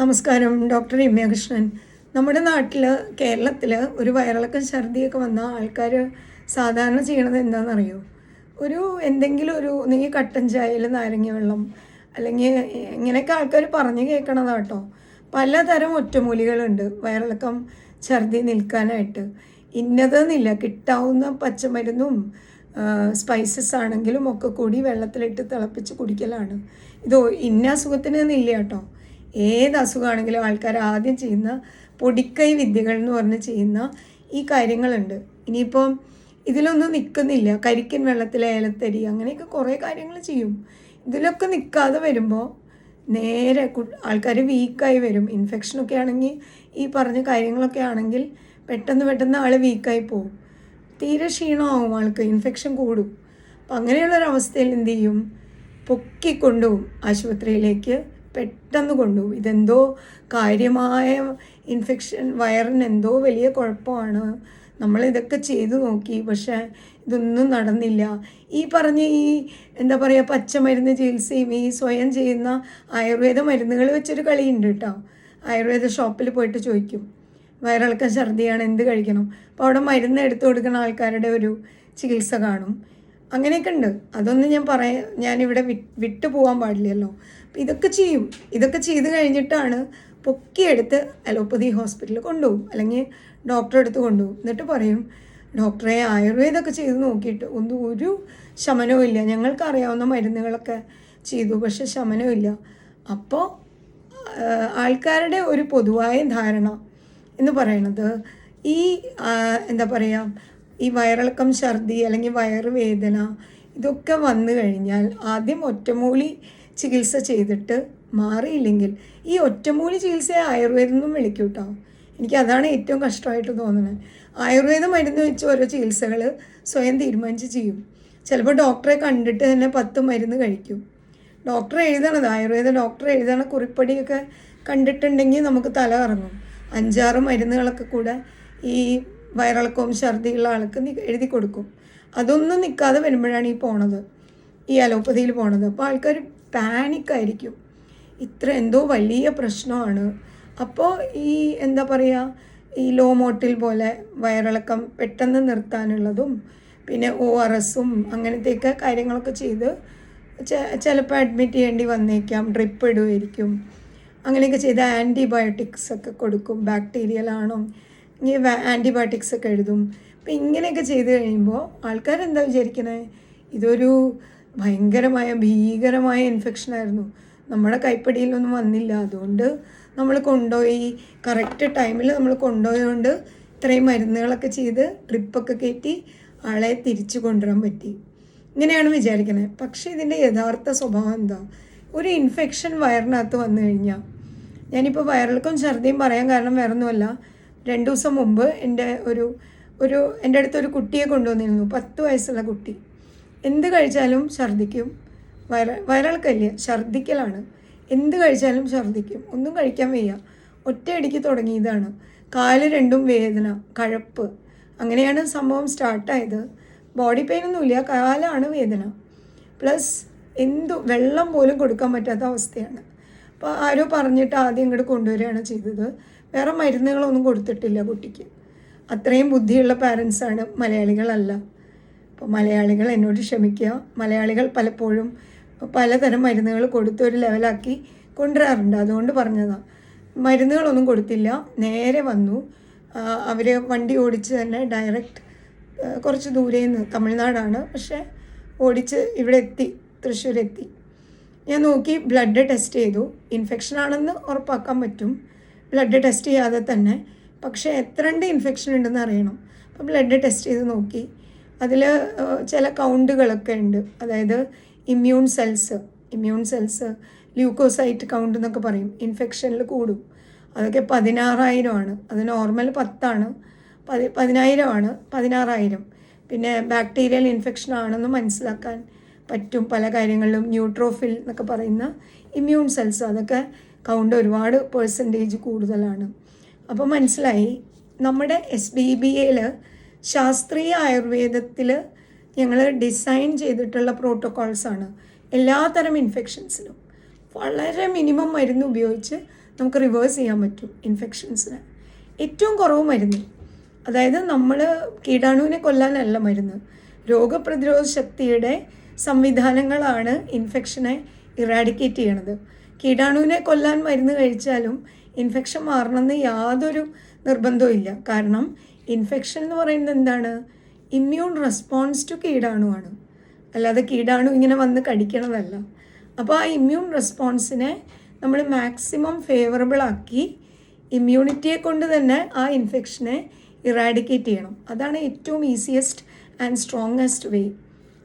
നമസ്കാരം ഡോക്ടർ രമ്യകൃഷ്ണൻ. നമ്മുടെ നാട്ടിൽ കേരളത്തിൽ ഒരു വയറിളക്കം ഛർദിയൊക്കെ വന്ന ആൾക്കാർ സാധാരണ ചെയ്യണത് എന്താണെന്നറിയോ ഒരു എന്തെങ്കിലും ഒരു ഒന്നെങ്കിൽ കട്ടൻ ചായയിൽ നാരങ്ങ വെള്ളം അല്ലെങ്കിൽ ഇങ്ങനെയൊക്കെ ആൾക്കാർ പറഞ്ഞു കേൾക്കണതാട്ടോ പലതരം ഒറ്റമൂലികളുണ്ട് വയറിളക്കം ഛർദി നിൽക്കാനായിട്ട്. ഇന്നതെന്നില്ല കിട്ടാവുന്ന പച്ചമരുന്നും സ്പൈസസ് ആണെങ്കിലും ഒക്കെ കൂടി വെള്ളത്തിലിട്ട് തിളപ്പിച്ച് കുടിക്കലാണ്. ഇത് ഇന്ന അസുഖത്തിന് എന്നില്ല കേട്ടോ ഏത് അസുഖമാണെങ്കിലും ആൾക്കാർ ആദ്യം ചെയ്യുന്ന പൊടിക്കൈ വിദ്യകൾ എന്ന് പറഞ്ഞ് ചെയ്യുന്ന ഈ കാര്യങ്ങളുണ്ട്. ഇനിയിപ്പം ഇതിലൊന്നും നിൽക്കുന്നില്ല കരിക്കൻ വെള്ളത്തിൽ ഏലത്തരി അങ്ങനെയൊക്കെ കുറേ കാര്യങ്ങൾ ചെയ്യും. ഇതിലൊക്കെ നിൽക്കാതെ വരുമ്പോൾ നേരെ ആൾക്കാർ വീക്കായി വരും. ഇൻഫെക്ഷനൊക്കെ ആണെങ്കിൽ ഈ പറഞ്ഞ കാര്യങ്ങളൊക്കെ ആണെങ്കിൽ പെട്ടെന്ന് പെട്ടെന്ന് ആൾ വീക്കായി പോകും തീരെ ക്ഷീണമാവും ആൾക്ക്. ഇൻഫെക്ഷൻ കൂടും. അപ്പം അങ്ങനെയുള്ളൊരവസ്ഥയിൽ എന്ത് ചെയ്യും? പൊക്കിക്കൊണ്ടുപോകും ആശുപത്രിയിലേക്ക്. പെട്ടെന്ന് കൊണ്ടുപോകും ഇതെന്തോ കാര്യമായ ഇൻഫെക്ഷൻ വയറിന് എന്തോ വലിയ കുഴപ്പമാണ്. നമ്മൾ ഇതൊക്കെ ചെയ്തു നോക്കി. പക്ഷേ ഇതൊന്നും നടന്നില്ല. ഈ പറഞ്ഞ ഈ എന്താ പറയുക പച്ചമരുന്ന് ചികിത്സയും ഈ സ്വയം ചെയ്യുന്ന ആയുർവേദ മരുന്നുകൾ വെച്ചൊരു കളിയുണ്ട് കേട്ടോ. ആയുർവേദ ഷോപ്പിൽ പോയിട്ട് ചോദിക്കും. വയറിളക്കം ഛർദിയാണ് എന്ത് കഴിക്കണം? അപ്പോൾ അവിടെ മരുന്ന് എടുത്തു കൊടുക്കുന്ന ആൾക്കാരുടെ ഒരു ചികിത്സ കാണും. അങ്ങനെയൊക്കെ ഉണ്ട് അതൊന്നും ഞാൻ പറയാ ഞാനിവിടെ വിട്ടു പോകാൻ പാടില്ലല്ലോ. ഇതൊക്കെ ചെയ്യും. ഇതൊക്കെ ചെയ്ത് കഴിഞ്ഞിട്ടാണ് പൊക്കിയെടുത്ത് അലോപ്പതി ഹോസ്പിറ്റലിൽ കൊണ്ടുപോകും. അല്ലെങ്കിൽ ഡോക്ടറെ അടുത്ത് കൊണ്ടുപോകും. എന്നിട്ട് പറയും ഡോക്ടറെ ആയുർവേദമൊക്കെ ചെയ്ത് നോക്കിയിട്ട് ഒന്നും ഒരു ശമനവും ഇല്ല. ഞങ്ങൾക്ക് അറിയാവുന്ന മരുന്നുകളൊക്കെ ചെയ്തു പക്ഷെ ശമനമില്ല അപ്പോൾ ആൾക്കാരുടെ ഒരു പൊതുവായ ധാരണ എന്ന് പറയണത് ഈ എന്താ പറയുക ഈ വയറിളക്കം ഛർദി അല്ലെങ്കിൽ വയറുവേദന ഇതൊക്കെ വന്നു കഴിഞ്ഞാൽ ആദ്യം ഒറ്റമൂലി ചികിത്സ ചെയ്തിട്ട് മാറിയില്ലെങ്കിൽ ഈ ഒറ്റമൂലി ചികിത്സയെ ആയുർവേദം എന്നും വിളിക്കും കേട്ടോ എനിക്ക് അതാണ് ഏറ്റവും കഷ്ടമായിട്ട് തോന്നുന്നത്. ആയുർവേദ മരുന്ന് വെച്ച് ഓരോ ചികിത്സകൾ സ്വയം തീരുമാനിച്ച് ചെയ്യും. ചിലപ്പോൾ ഡോക്ടറെ കണ്ടിട്ട് തന്നെ പത്ത് മരുന്ന് കഴിക്കും. ഡോക്ടർ എഴുതണത് ആയുർവേദ ഡോക്ടർ എഴുതണ കുറിപ്പടിയൊക്കെ കണ്ടിട്ടുണ്ടെങ്കിൽ നമുക്ക് തല കറങ്ങും. അഞ്ചാറ് മരുന്നുകളൊക്കെ കൂടെ ഈ വയറിളക്കവും ഛർദിയുള്ള ആൾക്ക് എഴുതി കൊടുക്കും. അതൊന്നും നിൽക്കാതെ വരുമ്പോഴാണ് ഈ പോണത്. ഈ അലോപ്പതിയിൽ പോണത്. അപ്പോൾ ആൾക്കാർ പാനിക്കായിരിക്കും. ഇത്ര എന്തോ വലിയ പ്രശ്നമാണ്. അപ്പോൾ ഈ എന്താ പറയുക ഈ ലോ മോട്ടിൽ പോലെ വയറിളക്കം പെട്ടെന്ന് നിർത്താനുള്ളതും പിന്നെ ഒ ആർ എസും അങ്ങനത്തെയൊക്കെ കാര്യങ്ങളൊക്കെ ചെയ്ത് ചിലപ്പോൾ അഡ്മിറ്റ് ചെയ്യേണ്ടി വന്നേക്കാം. ഡ്രിപ്പ് ഇടുമായിരിക്കും അങ്ങനെയൊക്കെ ചെയ്ത് ആന്റിബയോട്ടിക്സ് ഒക്കെ കൊടുക്കും. ബാക്ടീരിയൽ ഇങ്ങനെ ആന്റിബയോട്ടിക്സ് ഒക്കെ എഴുതും. അപ്പം ഇങ്ങനെയൊക്കെ ചെയ്ത് കഴിയുമ്പോൾ ആൾക്കാരെന്താ വിചാരിക്കണേ? ഇതൊരു ഭയങ്കരമായ ഭീകരമായ ഇൻഫെക്ഷൻ ഇൻഫെക്ഷനായിരുന്നു നമ്മുടെ കൈപ്പടിയിലൊന്നും വന്നില്ല. അതുകൊണ്ട് നമ്മൾ കൊണ്ടുപോയി കറക്റ്റ് ടൈമിൽ നമ്മൾ കൊണ്ടുപോയതുകൊണ്ട് ഇത്രയും മരുന്നുകളൊക്കെ ചെയ്ത് ട്രിപ്പൊക്കെ കയറ്റി ആളെ തിരിച്ചു കൊണ്ടുവരാൻ പറ്റി. ഇങ്ങനെയാണ് വിചാരിക്കുന്നത് പക്ഷേ ഇതിന്റെ യഥാർത്ഥ സ്വഭാവം എന്താ? ഒരു ഇൻഫെക്ഷൻ വയറിനകത്ത് വന്നു കഴിഞ്ഞാൽ ഞാനിപ്പോൾ വയറിളക്കം ഛർദിയും പറയാൻ കാരണം വേറൊന്നുമല്ല. രണ്ട് ദിവസം മുമ്പ് എന്റെ ഒരു ഒരു എന്റെ അടുത്തൊരു കുട്ടിയെ കൊണ്ടുവന്നിരുന്നു പത്ത് വയസ്സുള്ള കുട്ടി. എന്ത് കഴിച്ചാലും ഛർദ്ദിക്കും. വയറ വയറിളക്കല്ല ഛർദ്ദിക്കലാണ്. എന്ത് കഴിച്ചാലും ഛർദ്ദിക്കും. ഒന്നും കഴിക്കാൻ വയ്യ. ഒറ്റയടിക്ക് തുടങ്ങിയതാണ് കാൽ രണ്ടും വേദന കഴപ്പ്. അങ്ങനെയാണ് സംഭവം സ്റ്റാർട്ടായത്. ബോഡി പെയിനൊന്നുമില്ല കാലാണ് വേദന. പ്ലസ് എന്തു വെള്ളം പോലും കൊടുക്കാൻ പറ്റാത്ത അവസ്ഥയാണ്. അപ്പോൾ ആരോ പറഞ്ഞിട്ട് ആദ്യം ഇങ്ങോട്ട് കൊണ്ടുവരികയാണ് ചെയ്തത്. വേറെ മരുന്നുകളൊന്നും കൊടുത്തിട്ടില്ല കുട്ടിക്ക്. അത്രയും ബുദ്ധിയുള്ള പാരൻസാണ് മലയാളികളല്ല. അപ്പോൾ മലയാളികൾ എന്നോട് ക്ഷമിക്കുക. മലയാളികൾ പലപ്പോഴും പലതരം മരുന്നുകൾ കൊടുത്ത് ഒരു ലെവലാക്കി കൊണ്ടുവരാറുണ്ട്. അതുകൊണ്ട് പറഞ്ഞതാണ് മരുന്നുകളൊന്നും കൊടുത്തില്ല. നേരെ വന്നു. അവർ വണ്ടി ഓടിച്ച് തന്നെ ഡയറക്റ്റ് കുറച്ച് ദൂരെ നിന്ന് തമിഴ്നാടാണ്. പക്ഷേ ഓടിച്ച് ഇവിടെ എത്തി തൃശ്ശൂരെത്തി. ഞാൻ നോക്കി ബ്ലഡ് ടെസ്റ്റ് ചെയ്തു. ഇൻഫെക്ഷൻ ആണെന്ന് ഉറപ്പാക്കാൻ പറ്റും. ബ്ലഡ് ടെസ്റ്റ് ചെയ്യാതെ തന്നെ. പക്ഷേ എത്രണ്ട് ഇൻഫെക്ഷൻ ഉണ്ടെന്ന് അറിയണം. അപ്പോൾ ബ്ലഡ് ടെസ്റ്റ് ചെയ്ത് നോക്കി. അതിൽ ചില കൗണ്ടുകളൊക്കെ ഉണ്ട്. അതായത് immune cells immune cells leucocyte count എന്നൊക്കെ പറയും. ഇൻഫെക്ഷനിൽ കൂടും. അതൊക്കെ പതിനാറായിരമാണ് അത് നോർമൽ പത്താണ്. പതി പതിനായിരമാണ് പതിനാറായിരം. പിന്നെ ബാക്ടീരിയൽ ഇൻഫെക്ഷൻ ആണെന്ന് മനസ്സിലാക്കാൻ പറ്റും. പല കാര്യങ്ങളിലും ന്യൂട്രോഫിൽ എന്നൊക്കെ പറയുന്ന ഇമ്മ്യൂൺ സെൽസ് അതൊക്കെ കൗണ്ട് ഒരുപാട് പേഴ്സന്റേജ് കൂടുതലാണ്. അപ്പോൾ മനസ്സിലായി? നമ്മുടെ എസ് ബി ബി എയിൽ ശാസ്ത്രീയ ആയുർവേദത്തിൽ ഞങ്ങൾ ഡിസൈൻ ചെയ്തിട്ടുള്ള പ്രോട്ടോക്കോൾസാണ് എല്ലാത്തരം ഇൻഫെക്ഷൻസിനും വളരെ മിനിമം മരുന്ന് ഉപയോഗിച്ച് നമുക്ക് റിവേഴ്സ് ചെയ്യാൻ പറ്റും ഇൻഫെക്ഷൻസിന് ഏറ്റവും കുറവ് മരുന്ന്. അതായത് നമ്മൾ കീടാണുവിനെ കൊല്ലാനല്ല മരുന്ന്. രോഗപ്രതിരോധ ശക്തിയുടെ സംവിധാനങ്ങളാണ് ഇൻഫെക്ഷനെ ഇറാഡിക്കേറ്റ് ചെയ്യണത്. കീടാണുവിനെ കൊല്ലാൻ മരുന്ന് കഴിച്ചാലും ഇൻഫെക്ഷൻ മാറണമെന്ന് യാതൊരു നിർബന്ധവും ഇല്ല. കാരണം ഇൻഫെക്ഷൻ എന്ന് പറയുന്നത് എന്താണ്? ഇമ്മ്യൂൺ റെസ്പോൺസ് ടു കീടാണുവാണ്. അല്ലാതെ കീടാണു ഇങ്ങനെ വന്ന് കടിക്കണതല്ല. അപ്പോൾ ആ ഇമ്മ്യൂൺ റെസ്പോൺസിനെ നമ്മൾ മാക്സിമം ഫേവറബിൾ ആക്കി ഇമ്മ്യൂണിറ്റിയെ കൊണ്ട് തന്നെ ആ ഇൻഫെക്ഷനെ ഇറാഡിക്കേറ്റ് ചെയ്യണം. അതാണ് ഏറ്റവും easiest and strongest way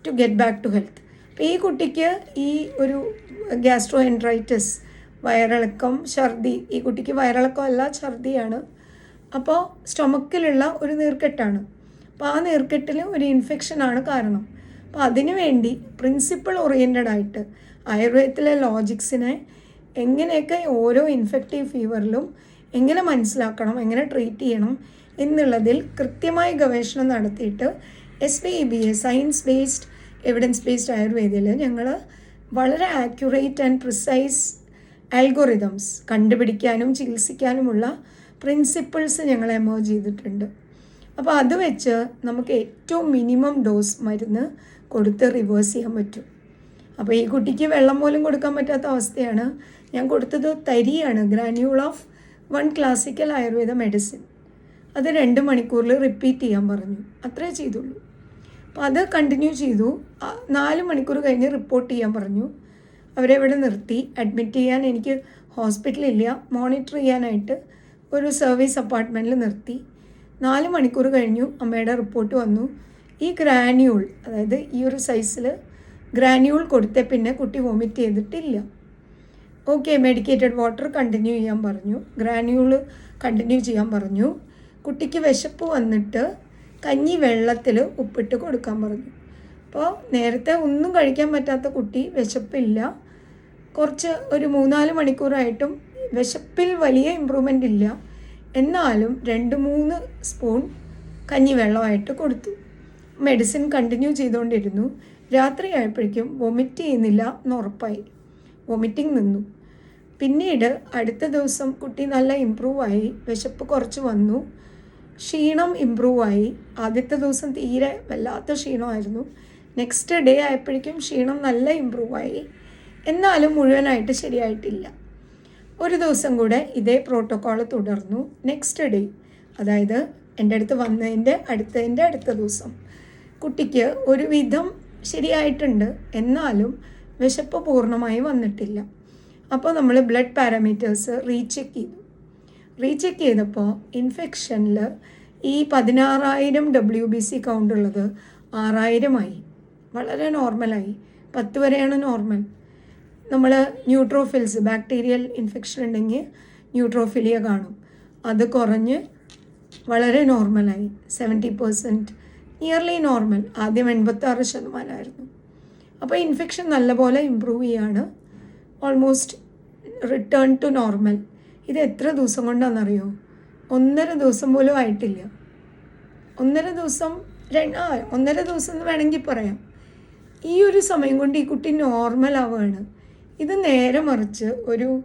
to get back to health അപ്പോൾ ഈ കുട്ടിക്ക് ഈ ഒരു ഗ്യാസ്ട്രോ എൻട്രൈറ്റിസ് വയറിളക്കം ഛർദി ഈ കുട്ടിക്ക് വയറിളക്കം അല്ല ഛർദിയാണ്. അപ്പോൾ സ്റ്റൊമക്കിലുള്ള ഒരു നീർക്കെട്ടാണ്. അപ്പോൾ ആ നീർക്കെട്ടിൽ ഒരു ഇൻഫെക്ഷനാണ് കാരണം. അപ്പോൾ അതിനുവേണ്ടി പ്രിൻസിപ്പിൾ ഓറിയന്റഡ് ആയിട്ട് ആയുർവേദത്തിലെ ലോജിക്സിനെ എങ്ങനെയൊക്കെ ഓരോ ഇൻഫെക്റ്റീവ് ഫീവറിലും എങ്ങനെ മനസ്സിലാക്കണം എങ്ങനെ ട്രീറ്റ് ചെയ്യണം എന്നുള്ളതിൽ കൃത്യമായ ഗവേഷണം നടത്തിയിട്ട് S B E B A science based evidence based ആയുർവേദയിൽ ഞങ്ങൾ വളരെ ആക്യുറേറ്റ് ആൻഡ് പ്രിസൈസ് ആൽഗോറിതംസ് കണ്ടുപിടിക്കാനും ചികിത്സിക്കാനുമുള്ള പ്രിൻസിപ്പിൾസ് ഞങ്ങൾ എമോ ചെയ്തിട്ടുണ്ട്. അപ്പോൾ അത് വെച്ച് നമുക്ക് ഏറ്റവും മിനിമം ഡോസ് മരുന്ന് കൊടുത്ത് റിവേഴ്സ് ചെയ്യാൻ പറ്റും. അപ്പോൾ ഈ കുട്ടിക്ക് വെള്ളം പോലും കൊടുക്കാൻ പറ്റാത്ത അവസ്ഥയാണ്. ഞാൻ കൊടുത്തത് തരിയാണ് granule of one classical Ayurveda medicine അത് രണ്ട് മണിക്കൂറിൽ റിപ്പീറ്റ് ചെയ്യാൻ പറഞ്ഞു. അത്രേ ചെയ്തുള്ളൂ. അപ്പോൾ അത് കണ്ടിന്യൂ ചെയ്തു. നാല് മണിക്കൂർ കഴിഞ്ഞ് റിപ്പോർട്ട് ചെയ്യാൻ പറഞ്ഞു. അവരെ ഇവിടെ നിർത്തി. അഡ്മിറ്റ് ചെയ്യാൻ എനിക്ക് ഹോസ്പിറ്റലില്ല മോണിറ്റർ ചെയ്യാനായിട്ട് ഒരു സർവീസ് അപ്പാർട്ട്മെന്റിൽ നിർത്തി. നാല് മണിക്കൂർ കഴിഞ്ഞു അമ്മയുടെ റിപ്പോർട്ട് വന്നു. ഈ ഗ്രാന്യൂൾ അതായത് ഈ ഒരു സൈസിൽ ഗ്രാന്യൂൾ കൊടുത്ത പിന്നെ കുട്ടി വോമിറ്റ് ചെയ്തിട്ടില്ല. ഓക്കെ മെഡിക്കേറ്റഡ് വാട്ടർ കണ്ടിന്യൂ ചെയ്യാൻ പറഞ്ഞു. ഗ്രാന്യൂൾ കണ്ടിന്യൂ ചെയ്യാൻ പറഞ്ഞു. കുട്ടിക്ക് വിശപ്പ് വന്നിട്ട് കഞ്ഞി വെള്ളത്തിൽ ഉപ്പിട്ട് കൊടുക്കാൻ പറഞ്ഞു. അപ്പോൾ നേരത്തെ ഒന്നും കഴിക്കാൻ പറ്റാത്ത കുട്ടി വിശപ്പില്ല. കുറച്ച് ഒരു മൂന്നാൽ മണിക്കൂറായിട്ടും വിശപ്പിൽ വലിയ ഇമ്പ്രൂവ്മെന്റ് ഇല്ല. എന്നാലും രണ്ട് മൂന്ന് സ്പൂൺ കഞ്ഞി വെള്ളമായിട്ട് കൊടുത്തു. മെഡിസിൻ കണ്ടിന്യൂ ചെയ്തുകൊണ്ടിരുന്നു രാത്രി ആയപ്പോഴേക്കും വൊമിറ്റ് ചെയ്യുന്നില്ല എന്ന് ഉറപ്പായി. വൊമിറ്റിംഗ് നിന്നു. പിന്നീട് അടുത്ത ദിവസം കുട്ടി നല്ല ഇമ്പ്രൂവ് ആയി. വിശപ്പ് കുറച്ച് വന്നു. ക്ഷീണം ഇമ്പ്രൂവ് ആയി. ആദ്യത്തെ ദിവസം തീരെ വല്ലാത്ത ക്ഷീണമായിരുന്നു. നെക്സ്റ്റ് ഡേ ആയപ്പോഴേക്കും ക്ഷീണം നല്ല ഇമ്പ്രൂവ് ആയി. എന്നാലും മുഴുവനായിട്ട് ശരിയായിട്ടില്ല. ഒരു ദിവസം കൂടെ ഇതേ പ്രോട്ടോക്കോൾ തുടർന്നു. നെക്സ്റ്റ് ഡേ അതായത് എന്റെ അടുത്ത് വന്നതിന്റെ അടുത്തതിന്റെ അടുത്ത ദിവസം. കുട്ടിക്ക് ഒരുവിധം ശരിയായിട്ടുണ്ട്. എന്നാലും വിശപ്പ് പൂർണമായി വന്നിട്ടില്ല. അപ്പോൾ നമ്മൾ ബ്ലഡ് പാരാമീറ്റേഴ്സ് റീചെക്ക് ചെയ്തു. റീചെക്ക് ചെയ്തപ്പോൾ ഇൻഫെക്ഷനിൽ ഈ പതിനാറായിരം ഡബ്ല്യു ബി സി കൗണ്ട് ഉള്ളത് ആറായിരമായി. വളരെ നോർമലായി. പത്ത് വരെയാണ് നോർമൽ. നമ്മൾ ന്യൂട്രോഫിൽസ് ബാക്ടീരിയൽ ഇൻഫെക്ഷൻ ഉണ്ടെങ്കിൽ ന്യൂട്രോഫിലിയ കാണും. അത് കുറഞ്ഞ് വളരെ നോർമലായി. Seventy percent nearly normal. ആദ്യം എൺപത്താറ് ശതമാനമായിരുന്നു. അപ്പോൾ ഇൻഫെക്ഷൻ നല്ലപോലെ ഇമ്പ്രൂവ് ചെയ്യാണ്. Almost return to normal. ഇത് എത്ര ദിവസം കൊണ്ടാണെന്നറിയോ ഒന്നര ദിവസം പോലും ആയിട്ടില്ല. ഒന്നര ദിവസം രണ്ട് ആ ഒന്നര ദിവസം എന്ന് വേണമെങ്കിൽ പറയാം. ഈ ഒരു സമയം കൊണ്ട് ഈ കുട്ടി നോർമൽ ആവുകയാണ്. ഇത് നേരെ മറിച്ച് ഒരു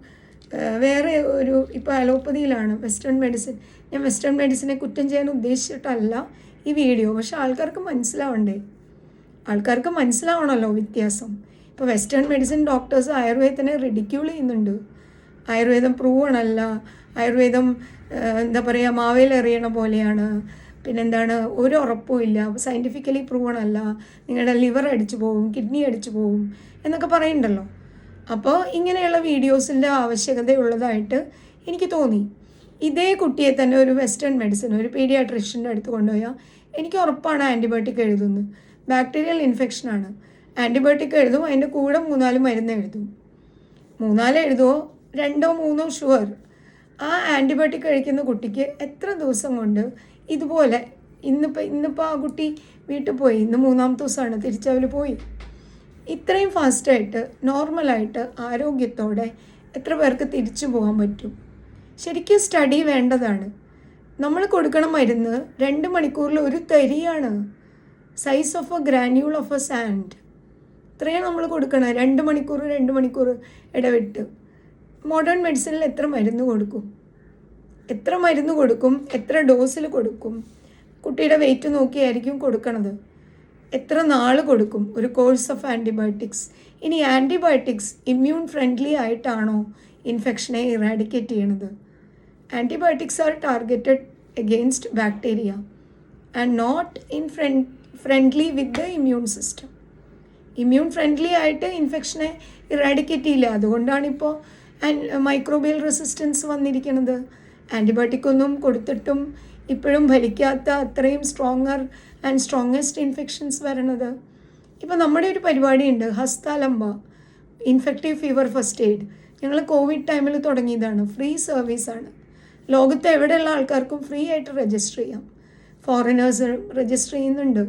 വേറെ ഒരു ഇപ്പോൾ അലോപ്പതിയിലാണ് വെസ്റ്റേൺ മെഡിസിൻ ഞാൻ വെസ്റ്റേൺ മെഡിസിനെ കുറ്റം ചെയ്യാൻ ഉദ്ദേശിച്ചിട്ടല്ല ഈ വീഡിയോ പക്ഷെ ആൾക്കാർക്ക് മനസ്സിലാവണ്ടേ? ആൾക്കാർക്ക് മനസ്സിലാവണമല്ലോ വ്യത്യാസം. ഇപ്പോൾ വെസ്റ്റേൺ മെഡിസിൻ ഡോക്ടേഴ്സ് ആയുർവേദത്തിനെ റിഡിക്യൂൾ ചെയ്യുന്നുണ്ട്. ആയുർവേദം പ്രൂവൺ അല്ല ആയുർവേദം എന്താ പറയുക മാവേൽ എറിയണ പോലെയാണ്. പിന്നെന്താണ് ഒരു ഉറപ്പും ഇല്ല. സയന്റിഫിക്കലി പ്രൂവൺ അല്ല നിങ്ങളുടെ ലിവർ അടിച്ചു പോകും കിഡ്നി അടിച്ചു പോകും എന്നൊക്കെ പറയുന്നുണ്ടല്ലോ അപ്പോൾ ഇങ്ങനെയുള്ള വീഡിയോസിന്റെ ആവശ്യകതയുള്ളതായിട്ട് എനിക്ക് തോന്നി. ഇതേ കുട്ടിയെ തന്നെ ഒരു വെസ്റ്റേൺ മെഡിസിൻ ഒരു പീഡിയാട്രിഷ്യന്റെ അടുത്ത് കൊണ്ടുപോയാൽ എനിക്ക് ഉറപ്പാണ് ആന്റിബയോട്ടിക് എഴുതുന്നത്. ബാക്ടീരിയൽ ഇൻഫെക്ഷനാണ്. ആന്റിബയോട്ടിക് എഴുതും അതിന്റെ കൂടെ മൂന്നാൽ മരുന്ന് എഴുതും. മൂന്നാൽ എഴുതുമോ രണ്ടോ മൂന്നോ ഷുവർ. ആ ആന്റിബയോട്ടിക് കഴിക്കുന്ന കുട്ടിക്ക് എത്ര ദിവസം കൊണ്ട് ഇതുപോലെ ഇന്നിപ്പോൾ ഇന്നിപ്പോൾ ആ കുട്ടി വീട്ടിൽ പോയി ഇന്ന് മൂന്നാമത്തെ ദിവസമാണ് തിരിച്ചവർ പോയി. ഇത്രയും ഫാസ്റ്റായിട്ട് നോർമലായിട്ട് ആരോഗ്യത്തോടെ എത്ര പേർക്ക് തിരിച്ചു പോകാൻ പറ്റും? ശരിക്കും സ്റ്റഡി വേണ്ടതാണ്. നമ്മൾ കൊടുക്കണ മരുന്ന് രണ്ട് മണിക്കൂറിൽ ഒരു തരിയാണ്. Size of a granule of a sand ഇത്രയും നമ്മൾ കൊടുക്കണം രണ്ട് മണിക്കൂർ രണ്ട് മണിക്കൂർ ഇടവിട്ട്. മോഡേൺ മെഡിസിനിൽ എത്ര മരുന്ന് കൊടുക്കും? എത്ര മരുന്ന് കൊടുക്കും? എത്ര ഡോസിൽ കൊടുക്കും? കുട്ടിയുടെ വെയിറ്റ് നോക്കിയായിരിക്കും കൊടുക്കണത്. എത്ര നാൾ കൊടുക്കും? ഒരു കോഴ്സ് ഓഫ് ആന്റിബയോട്ടിക്സ് ഇനി ആന്റിബയോട്ടിക്സ് ഇമ്മ്യൂൺ ഫ്രണ്ട്ലി ആയിട്ടാണോ ഇൻഫെക്ഷനെ ഇറാഡിക്കേറ്റ് ചെയ്യണത്? Antibiotics are targeted against bacteria and not in friend friendly with the immune system immune friendly ആയിട്ട് ഇൻഫെക്ഷനെ ഇറാഡിക്കേറ്റ് ചെയ്യില്ല. അതുകൊണ്ടാണിപ്പോൾ മൈക്രോബിയൽ റെസിസ്റ്റൻസ് വന്നിരിക്കുന്നത്. ആന്റിബയോട്ടിക് ഒന്നും കൊടുത്തിട്ടും ഇപ്പോഴും ഭരിക്കാത്ത അത്രയും സ്ട്രോങ്ങർ ആൻഡ് സ്ട്രോങ്ങസ്റ്റ് ഇൻഫെക്ഷൻസ് വരണത്. ഇപ്പോൾ നമ്മുടെ ഒരു പരിപാടിയുണ്ട്. Hasthalamba. Infective fever first aid ഞങ്ങൾ കോവിഡ് ടൈമിൽ തുടങ്ങിയതാണ്. ഫ്രീ സർവീസാണ് ലോകത്ത് എവിടെയുള്ള ആൾക്കാർക്കും ഫ്രീ ആയിട്ട് രജിസ്റ്റർ ചെയ്യാം. ഫോറിനേഴ്സ് രജിസ്റ്റർ ചെയ്യുന്നുണ്ട്.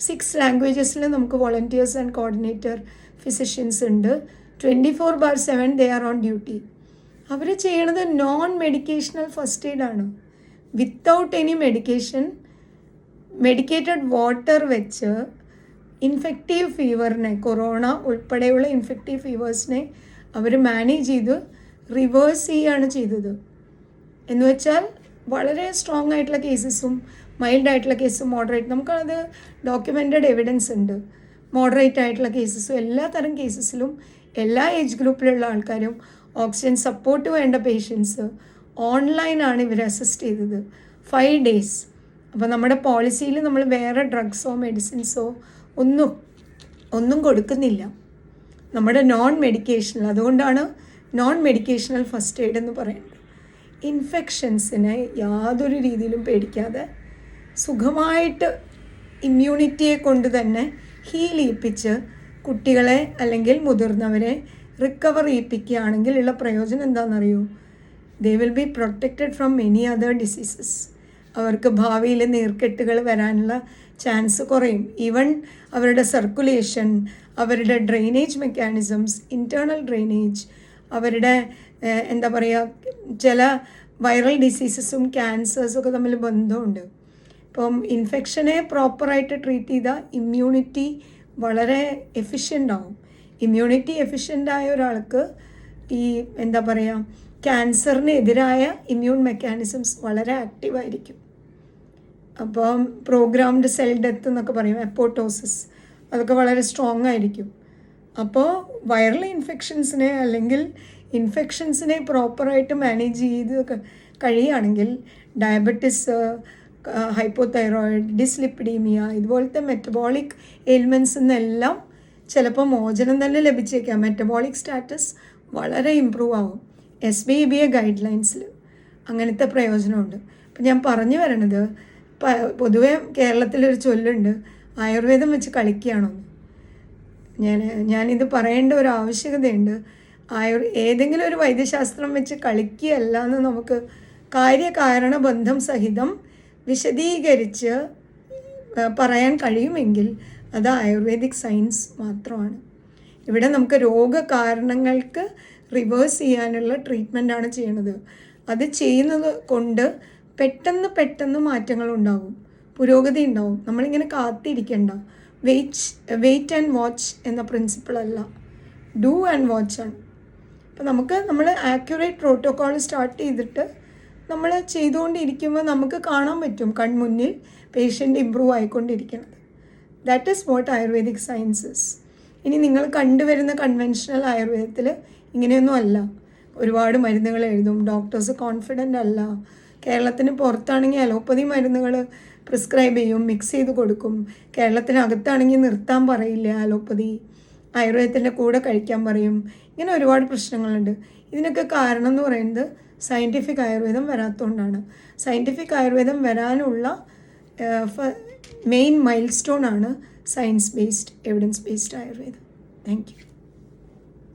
സിക്സ് ലാംഗ്വേജസിൽ നമുക്ക് വോളണ്ടിയേഴ്സ് ആൻഡ് കോർഡിനേറ്റർ ഫിസിഷ്യൻസ് ഉണ്ട്. Twenty four bar seven they are on duty അവർ ചെയ്യണത് നോൺ മെഡിക്കേഷണൽ ഫസ്റ്റ് എയ്ഡ് ആണ്. Without any medication medicated water വെച്ച് ഇൻഫെക്റ്റീവ് ഫീവറിനെ കൊറോണ ഉൾപ്പെടെയുള്ള ഇൻഫെക്റ്റീവ് ഫീവേഴ്സിനെ അവർ മാനേജ് ചെയ്ത് റിവേഴ്സ് ചെയ്യുകയാണ് ചെയ്തത്. എന്ന് വെച്ചാൽ വളരെ സ്ട്രോങ് ആയിട്ടുള്ള കേസസും മൈൽഡ് ആയിട്ടുള്ള കേസും മോഡറേറ്റ് നമുക്കത് ഡോക്യുമെന്റഡ് എവിഡൻസ് ഉണ്ട്. മോഡറേറ്റ് ആയിട്ടുള്ള കേസസും എല്ലാ തരം കേസസിലും എല്ലാ ഏജ് ഗ്രൂപ്പിലുള്ള ആൾക്കാരും ഓക്സിജൻ സപ്പോർട്ട് വേണ്ട പേഷ്യൻസ് ഓൺലൈനാണ് ഇവർ അസിസ്റ്റ് ചെയ്തത്. ഫൈവ് ഡേയ്സ് അപ്പോൾ നമ്മുടെ പോളിസിയിൽ നമ്മൾ വേറെ ഡ്രഗ്സോ മെഡിസിൻസോ ഒന്നും ഒന്നും കൊടുക്കുന്നില്ല. നമ്മുടെ നോൺ മെഡിക്കേഷണൽ അതുകൊണ്ടാണ് നോൺ മെഡിക്കേഷണൽ ഫസ്റ്റ് എയ്ഡ് എന്ന് പറയുന്നത്. ഇൻഫെക്ഷൻസിനെ യാതൊരു രീതിയിലും പേടിക്കാതെ സുഖമായിട്ട് ഇമ്മ്യൂണിറ്റിയെ കൊണ്ട് തന്നെ ഹീൽ ചെയ്യിപ്പിച്ച് കുട്ടികളെ അല്ലെങ്കിൽ മുതിർന്നവരെ റിക്കവർ ചെയ്യിപ്പിക്കുകയാണെങ്കിൽ ഉള്ള പ്രയോജനം എന്താണെന്നറിയോ? They will be protected from many other diseases അവർക്ക് ഭാവിയിൽ നീർക്കെട്ടുകൾ വരാനുള്ള ചാൻസ് കുറയും. ഈവൻ അവരുടെ സർക്കുലേഷൻ അവരുടെ ഡ്രെയിനേജ് മെക്കാനിസംസ് ഇന്റേർണൽ ഡ്രെയിനേജ് അവരുടെ എന്താ പറയുക ചില വൈറൽ ഡിസീസസും ക്യാൻസേഴ്സും ഒക്കെ തമ്മിൽ ബന്ധമുണ്ട്. ഇപ്പം ഇൻഫെക്ഷനെ പ്രോപ്പറായിട്ട് ട്രീറ്റ് ചെയ്താൽ ഇമ്മ്യൂണിറ്റി വളരെ എഫിഷ്യന്റ് ആവും. ഇമ്മ്യൂണിറ്റി എഫിഷ്യന്റ് ആയ ഒരാൾക്ക് ഈ എന്താ പറയുക ക്യാൻസറിന് എതിരായ ഇമ്മ്യൂൺ മെക്കാനിസംസ് വളരെ ആക്റ്റീവായിരിക്കും അപ്പം പ്രോഗ്രാംഡ് സെൽ ഡെത്ത് എന്നൊക്കെ പറയും എപ്പോട്ടോസിസ് അതൊക്കെ വളരെ സ്ട്രോങ് ആയിരിക്കും. അപ്പോൾ വൈറൽ ഇൻഫെക്ഷൻസിനെ അല്ലെങ്കിൽ ഇൻഫെക്ഷൻസിനെ പ്രോപ്പറായിട്ട് മാനേജ് ചെയ്ത് കഴിയുകയാണെങ്കിൽ ഡയബറ്റിസ് ഹൈപ്പോതൈറോയിഡ് ഡിസ്ലിപ്പിഡീമിയ ഇതുപോലത്തെ മെറ്റബോളിക് എയിൽമെൻസ് എന്നെല്ലാം ചിലപ്പോൾ മോചനം തന്നെ ലഭിച്ചേക്കാം. മെറ്റബോളിക് സ്റ്റാറ്റസ് വളരെ ഇമ്പ്രൂവ് ആവും. എസ് ബി ബി എ ഗൈഡ് ലൈൻസിൽ അങ്ങനത്തെ പ്രയോജനമുണ്ട്. അപ്പം ഞാൻ പറഞ്ഞു വരണത് പൊതുവെ കേരളത്തിലൊരു ചൊല്ലുണ്ട് ആയുർവേദം വെച്ച് കളിക്കുകയാണോ ഞാൻ ഞാനിത് പറയേണ്ട ഒരു ആവശ്യകതയുണ്ട്. ആയുർ ഏതെങ്കിലും ഒരു വൈദ്യശാസ്ത്രം വെച്ച് കളിക്കുകയല്ല എന്ന് നമുക്ക് കാര്യകാരണ ബന്ധം സഹിതം വിശദീകരിച്ച് പറയാൻ കഴിയുമെങ്കിൽ അത് ആയുർവേദിക് സയൻസ് മാത്രമാണ്. ഇവിടെ നമുക്ക് രോഗകാരണങ്ങൾക്ക് റിവേഴ്സ് ചെയ്യാനുള്ള ട്രീറ്റ്മെന്റാണ് ചെയ്യണത്. അത് ചെയ്യുന്നത് കൊണ്ട് പെട്ടെന്ന് പെട്ടെന്ന് മാറ്റങ്ങൾ ഉണ്ടാകും പുരോഗതി ഉണ്ടാവും. നമ്മളിങ്ങനെ കാത്തിരിക്കേണ്ട. വെയിറ്റ് വെയിറ്റ് ആൻഡ് വാച്ച് എന്ന പ്രിൻസിപ്പിൾ അല്ല. ഡു ആൻഡ് വാച്ച് ആണ്. അപ്പോൾ നമുക്ക് നമ്മൾ ആക്യുറേറ്റ് പ്രോട്ടോക്കോൾ സ്റ്റാർട്ട് ചെയ്തിട്ട് നമ്മൾ ചെയ്തുകൊണ്ടിരിക്കുമ്പോൾ നമുക്ക് കാണാൻ പറ്റും കൺമുന്നിൽ patient improve ആയിക്കൊണ്ടിരിക്കുന്നത്. That is what Ayurvedic sciences ഇനി നിങ്ങൾ കണ്ടുവരുന്ന കൺവെൻഷണൽ ആയുർവേദത്തിൽ ഇങ്ങനെയൊന്നും അല്ല. ഒരുപാട് മരുന്നുകൾ എഴുതും. ഡോക്ടേഴ്സ് കോൺഫിഡന്റ് അല്ല. കേരളത്തിന് പുറത്താണെങ്കിൽ അലോപ്പതി മരുന്നുകൾ പ്രിസ്ക്രൈബ് ചെയ്യും മിക്സ് ചെയ്ത് കൊടുക്കും. കേരളത്തിനകത്താണെങ്കിൽ നിർത്താൻ പറയില്ല അലോപ്പതി. ആയുർവേദത്തിന്റെ കൂടെ കഴിക്കാൻ പറയും. ഇങ്ങനെ ഒരുപാട് പ്രശ്നങ്ങളുണ്ട്. ഇതിനൊക്കെ കാരണം എന്ന് പറയുന്നത് സയന്റിഫിക് ആയുർവേദം വരാത്തതുകൊണ്ടാണ് സയന്റിഫിക് ആയുർവേദം വരാനുള്ള മെയിൻ മൈൽ സ്റ്റോൺ ആണ് സയൻസ് ബേസ്ഡ് എവിഡൻസ് ബേസ്ഡ് ആയുർവേദം താങ്ക് യു